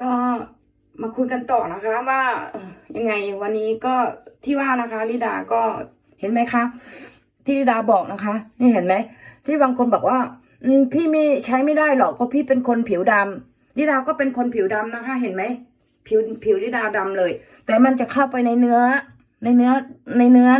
ก็มาคุยกันต่อนะคะว่ายังไงวันนี้ก็ที่ว่านะคะลิดาก็เห็นไหมคะ ที่ลิดาบอกนะคะ นี่เห็นไหมที่บางคนบอกว่า อืมพี่ไม่ใช้ไม่ได้หรอกเพราะพี่เป็นคนผิวดำลิดาก็เป็นคนผิวดำนะคะ เห็นไหมผิวผิวลิดาดำเลย แต่มันจะเข้าไปในเนื้อ ในเนื้อในเนื้อ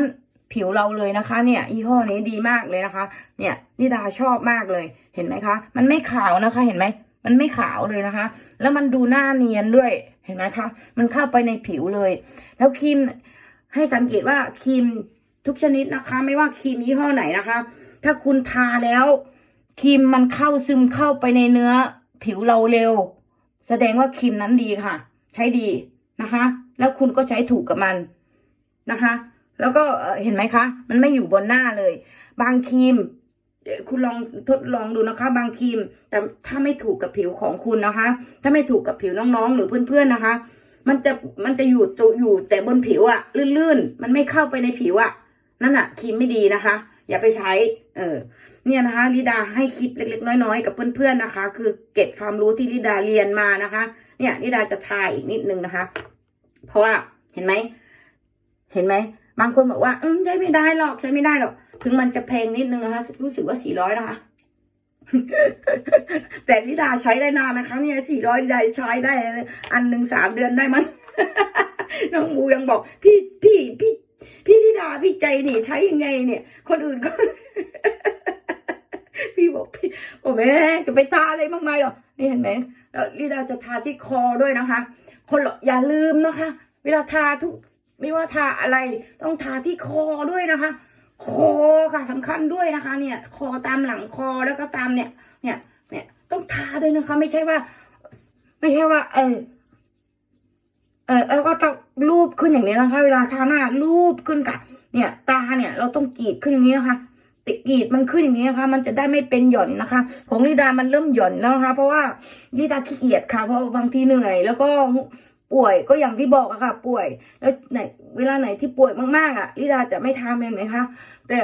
ผิวเราเลยนะคะ เนี่ยยี่ห้อนี้ดีมากเลยนะคะ เนี่ยลิดาชอบมากเลยเห็นไหมคะ มันไม่ขาวนะคะ เห็นไหม มันไม่ขาวเลยนะคะ แล้วมันดูหน้าเนียนด้วยเห็นไหมคะ มันเข้าไปในผิวเลย แล้วครีมให้สังเกตว่าครีมทุกชนิดนะคะ ไม่ว่าครีมยี่ห้อไหนนะคะ ถ้าคุณทาแล้วครีมมันเข้าซึมเข้าไปในเนื้อผิวเราเร็ว แสดงว่าครีมนั้นดีค่ะ ใช้ดีนะคะ แล้วคุณก็ใช้ถูกกับมันนะคะ แล้วก็เห็นไหมคะ มันไม่อยู่บนหน้าเลย บางครีม คุณลองทดลองดูนะคะ บางครีม แต่ถ้าไม่ถูกกับผิวของคุณนะคะ ถ้าไม่ถูกกับผิวน้องๆ หรือเพื่อนๆนะคะ มันจะมันจะอยู่ตัวอยู่แต่บนผิวอะลื่นๆ มันไม่เข้าไปในผิวอะนั่นอะครีมไม่ดีนะคะ อย่าไปใช้ เออ เนี่ยนะคะลิดาให้คลิปเล็ก ๆ น้อยๆ กับเพื่อนๆนะคะ คือเก็บความรู้ที่ลิดาเรียนมานะคะ เนี่ยลิดาจะทายอีกนิดนึงนะคะ เพราะว่าเห็นไหมเห็นไหม บางคนบอกว่าอืมใช้ไม่ได้หรอกใช้ไม่ได้หรอก ถึงมันจะแพงนิดนึงนะคะ รู้สึกว่าสี่ร้อยนะคะ แต่ลิดาใช้ได้นานนะคะเนี่ยสี่ร้อยได้ใช้ได้ อันหนึ่งสามเดือนได้มั้งน้องมูยังบอก พี่พี่พี่พี่ลิดาพี่ใจนี่ใช้ยังไง เนี่ย คนอื่นก็ พี่บอกพี่โอ้แม่จะไปทาอะไรมากมายหรอนี่เห็นไหมแล้วลิดาจะทาที่คอด้วยนะคะ คนเราอย่าลืมนะคะ เวลาทาทุก ไม่ว่าทาอะไรต้องทาที่คอด้วยนะคะ คอค่ะสำคัญด้วยนะคะ เนี่ย คอตามหลังคอแล้วก็ตามเนี่ย เนี่ย เนี่ยต้องทาด้วยนะคะ ไม่ใช่ว่า ไม่ใช่ว่า เออเออแล้วก็ต้องรูปขึ้นอย่างนี้นะคะ เวลาทาหน้ารูปขึ้นกับเนี่ย ตาเนี่ย เราต้องกรีดขึ้นอย่างนี้นะคะติกรีดมันขึ้นอย่างนี้นะคะ มันจะได้ไม่เป็นหย่อนนะคะ ของลิดามันเริ่มหย่อนแล้วนะคะ เพราะว่าลิดาขี้เกียจค่ะ เพราะบางทีเหนื่อย แล้วก็ ป่วยก็อย่างที่บอกอะค่ะ ป่วย แล้วไหนเวลาไหนที่ป่วยมากๆอะลิดาจะไม่ทำเห็นไหมคะแต่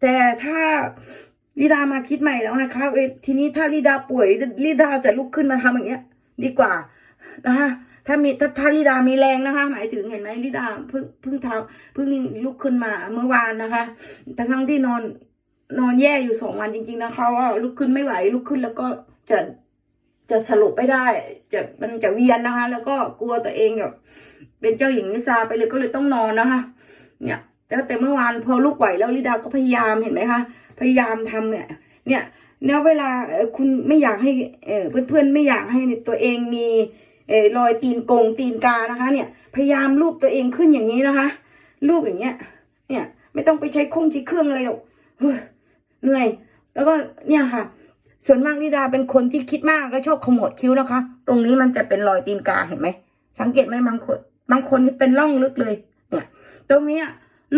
แต่ถ้าลิดามาคิดใหม่แล้วนะคะเวทีนี้ถ้าลิดาป่วยลิดาจะลุกขึ้นมาทำอย่างเงี้ย ดีกว่านะคะถ้ามีถ้าถ้าลิดามีแรงนะคะ หมายถึงเห็นไหมลิดาเพิ่งเพิ่งทำเพิ่งลุกขึ้นมาเมื่อวานนะคะ ทั้งทั้งที่นอนนอนแย่อยู่สองวันจริง ๆนะคะ ว่าลุกขึ้นไม่ไหวลุกขึ้นแล้วก็จะ จะสรุปไม่ได้ จะมันจะเวียนนะคะ แล้วก็กลัวตัวเองแบบเป็นเจ้าหญิงนิซาไปเลยก็เลยต้องนอนนะคะ เนี่ยแล้วแต่เมื่อวานพอลุกไหวแล้วลิดาก็พยายามเห็นไหมคะ พยายามทำเนี่ย เนี่ยเนี่ยเวลาคุณไม่อยากให้เออเพื่อนๆไม่อยากให้ตัวเองมีเอรอยตีนโกงตีนกานะคะ เนี่ย พยายามรูปตัวเองขึ้นอย่างนี้นะคะรูปอย่างเงี้ย เนี่ย ไม่ต้องไปใช้คงใช้เครื่องอะไรหรอกเหนื่อย แล้วก็เนี่ยค่ะ ส่วนมากนิดาเป็นคนที่คิดมากแล้วชอบขมวดคิ้วนะคะ ตรงนี้มันจะเป็นรอยตีนกาเห็นไหม สังเกตไหมบางคน บางคนนี่เป็นร่องลึกเลย เนี่ย ตรงนี้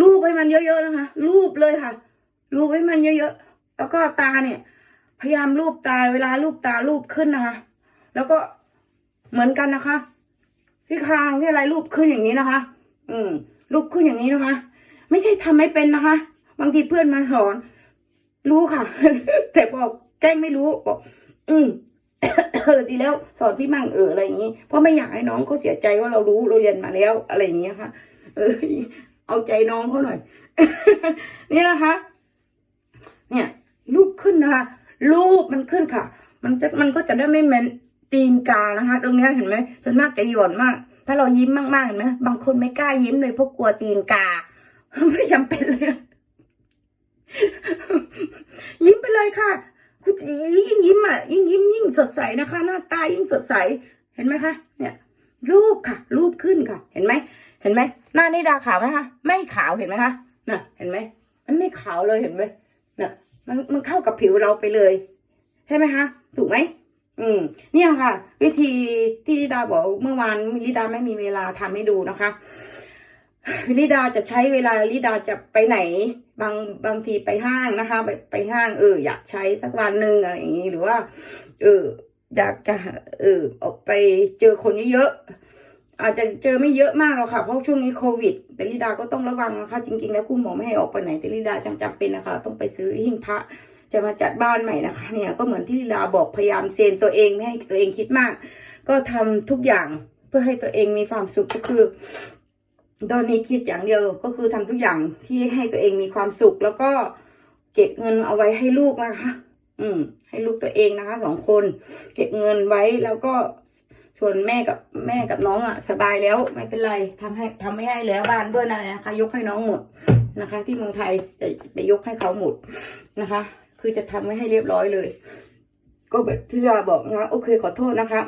รูปให้มันเยอะๆนะคะ รูปเลยค่ะ รูปให้มันเยอะๆ แล้วก็ตาเนี่ย พยายามรูปตาเวลารูปตารูปขึ้นนะคะ แล้วก็เหมือนกันนะคะ ที่คางที่อะไรรูปขึ้นอย่างนี้นะคะ อืม รูปขึ้นอย่างนี้นะคะ ไม่ใช่ทำไม่เป็นนะคะ บางทีเพื่อนมาสอน รู้ค่ะ แต่บอก ล้งไม่รู้บอกอืมเออดีแล้วสอนพี่มั่งเอออะไรอย่างนี้ เพราะไม่อยากให้น้องเขาเสียใจว่าเรารู้เราเรียนมาแล้วอะไรอย่างเงี้ยค่ะ เออ เอาใจน้องเขาหน่อย นี่นะคะ เนี่ยรูปขึ้นนะคะรูปมันขึ้นค่ะ มันจะมันก็จะได้ไม่เหม็นตีนกานะคะ ตรงนี้เห็นไหมส่วนมากจะหย่อนมาก ถ้าเรายิ้มมากๆเห็นไหมบางคนไม่กล้ายิ้มเลยเพราะกลัวตีนกาไม่จำเป็นเลยยิ้มไปเลยค่ะ คุณยิ่งยิ้มอะยิ่งยิ้มยิ่งสดใสนะคะ หน้าตายิ่งสดใสเห็นไหมคะ เนี่ยรูปค่ะ รูปขึ้นค่ะ เห็นไหมเห็นไหมหน้านี่ดาขาวไหมคะไม่ขาวเห็นไหมคะน่ะ เห็นไหมมันไม่ขาวเลยเห็นไหมน่ะ มันมันเข้ากับผิวเราไปเลยใช่ไหมคะถูกไหมอืม เนี่ยค่ะ วิธีที่ลิดาบอกเมื่อวานลิดาไม่มีเวลาทำให้ดูนะคะ ลิดาจะใช้เวลาลิดาจะไปไหน บางบางทีไปห้างนะคะ ไปไปห้างเออ อยากใช้สักวันหนึ่งอะไรอย่างนี้หรือว่า เออ อยากจะเออออกไปเจอคนเยอะๆอาจจะเจอไม่เยอะมากหรอกค่ะเพราะช่วงนี้โควิด แต่ลิดาก็ต้องระวังนะคะจริงๆ แล้วคุณหมอไม่ให้ออกไปไหนแต่ลิดาจำจำเป็นนะคะ ต้องไปซื้อหิ้งพระจะมาจัดบ้านใหม่นะคะ เนี่ยก็เหมือนที่ลีลาบอกพยายามเซนตัวเองไม่ให้ตัวเองคิดมาก ก็ทำทุกอย่างเพื่อให้ตัวเองมีความสุขก็คือ ตอนนี้คิดอย่างเดียวก็คือทำทุกอย่างที่ให้ตัวเองมีความสุข แล้วก็เก็บเงินเอาไว้ให้ลูกนะคะ อืม ให้ลูกตัวเองนะคะสองคน เก็บเงินไว้แล้วก็ส่วนแม่กับแม่กับน้องอะ สบายแล้วไม่เป็นไรทำให้ทำไม่ให้แล้วบ้านเบิ้ลอะไรนะคะ ยกให้น้องหมดนะคะ ที่เมืองไทยจะไปยกให้เขาหมดนะคะ คือจะทำไว้ให้เรียบร้อยเลย ก็แบบที่ยาบอกนะคะโอเคขอโทษนะคะ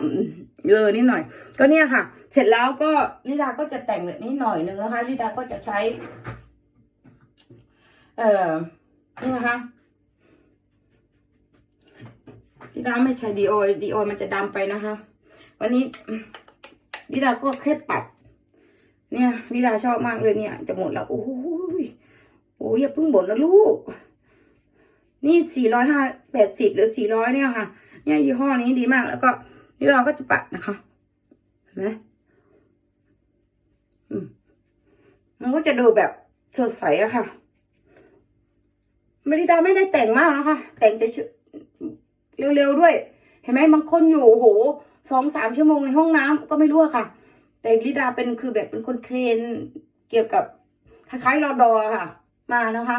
เลอนิดหน่อย ก็เนี่ยค่ะ เสร็จแล้วก็ลิดาก็จะแต่งแบบนี้หน่อยนึงนะคะลิดาก็จะใช้ เอ่อนี่นะคะลิดาไม่ใช้ดีโอดีโอมันจะดำไปนะคะ วันนี้ลิดาก็แค่ปัดเนี่ยลิดาชอบมากเลยเนี่ย จะหมดแล้วโอ้ยโอ้ยอย่าเพิ่งบ่นนะลูก นี่สี่ร้อยห้าแปดสิบหรือสี่ร้อยเนี่ยค่ะ เนี่ยยี่ห้อนี้ดีมากแล้วก็นี่เราก็จะปัดนะคะเห็นไหมมันก็จะดูแบบสดใสอะค่ะม่ได้ดาไม่ได้แต่งมากนะคะ แต่งจะเร็วๆด้วย เห็นไหมบางคนอยู่โหสองสามชั่วโมงในห้องน้ำก็ไม่รู้ค่ะ แต่ลิดาเป็นคือแบบเป็นคนเทรนเกี่ยวกับคล้ายๆรอดอค่ะ มานะคะ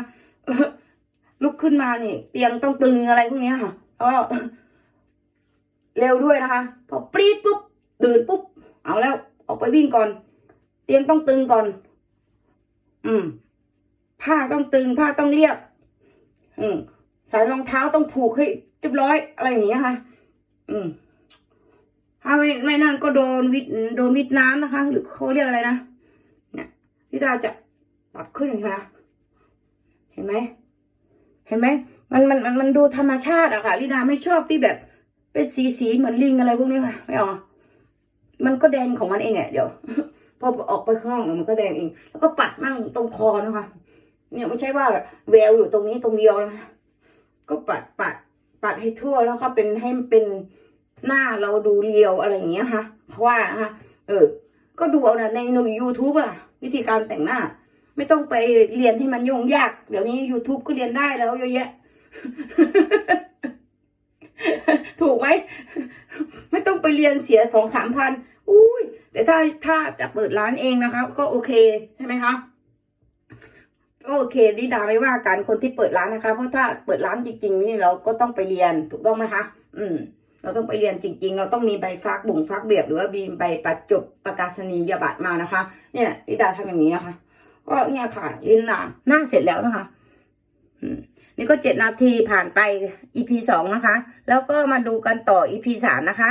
ลุกขึ้นมานี่เตียงต้องตึงอะไรพวกนี้ค่ะแล้วก็เร็วด้วยนะคะ พอปรีดปุ๊บตื่นปุ๊บ เอาแล้ว ออกไปวิ่งก่อน เตียงต้องตึงก่อน อืม ผ้าต้องตึงผ้าต้องเรียบ อืมสายรองเท้าต้องผูกให้เรียบร้อยอะไรอย่างเงี้ยค่ะ อืม ถ้าไม่ไม่นั่นก็โดนวิดโดนวิดน้ำนะคะ หรือเขาเรียกอะไรนะเนี่ยที่เราจะตัดขึ้นอย่างนี้ค่ะ เห็นไหม เห็นไหมมันมันมันมันดูธรรมชาติอะค่ะลิดาไม่ชอบที่แบบ เป็นสีสีเหมือนลิงอะไรพวกนี้ค่ะ ไม่เอามันก็แดงของมันเองแหละเดี๋ยวพอออกไปข้างนอกมันก็แดงเอง แล้วก็ปัดมั่งตรงคอนะคะ เนี่ยไม่ใช่ว่าแววอยู่ตรงนี้ตรงเดียวนะก็ปัดปัดปัดให้ทั่วแล้วก็เป็นให้มันเป็นหน้าเราดูเรียวอะไรอย่างเงี้ยค่ะเพราะว่านะคะเออ ก็ดูเอานะในหนูยูทูบอะวิธีการแต่งหน้า ไม่ต้องไปเรียนให้มันยุ่งยาก เดี๋ยวนี้ YouTube ก็เรียนได้แล้วเยอะแยะ ถูกไหม ไม่ต้องไปเรียนเสียสองสามพันอุ้ย แต่ถ้าถ้าจะเปิดร้านเองนะคะ ก็โอเคใช่ไหมคะก็โอเคดิดาไม่ว่ากันคนที่เปิดร้านนะคะ เพราะถ้าเปิดร้านจริง ๆ นี่เราก็ต้องไปเรียนถูกต้องไหมคะ อืม เราต้องไปเรียนจริง ๆ เราต้องมีใบฟักบุ่งฟักเบียบหรือว่ามีใบประจบประกาศนียบัตรมานะคะ เนี่ยดิดาทำอย่างนี้นะคะ ก็เนี่ยค่ะลินหนาหน้าเสร็จแล้วนะคะนี่ก็เจ็ดนาทีผ่านไป EP สองนะคะ แล้วก็มาดูกันต่อ EP สามนะคะ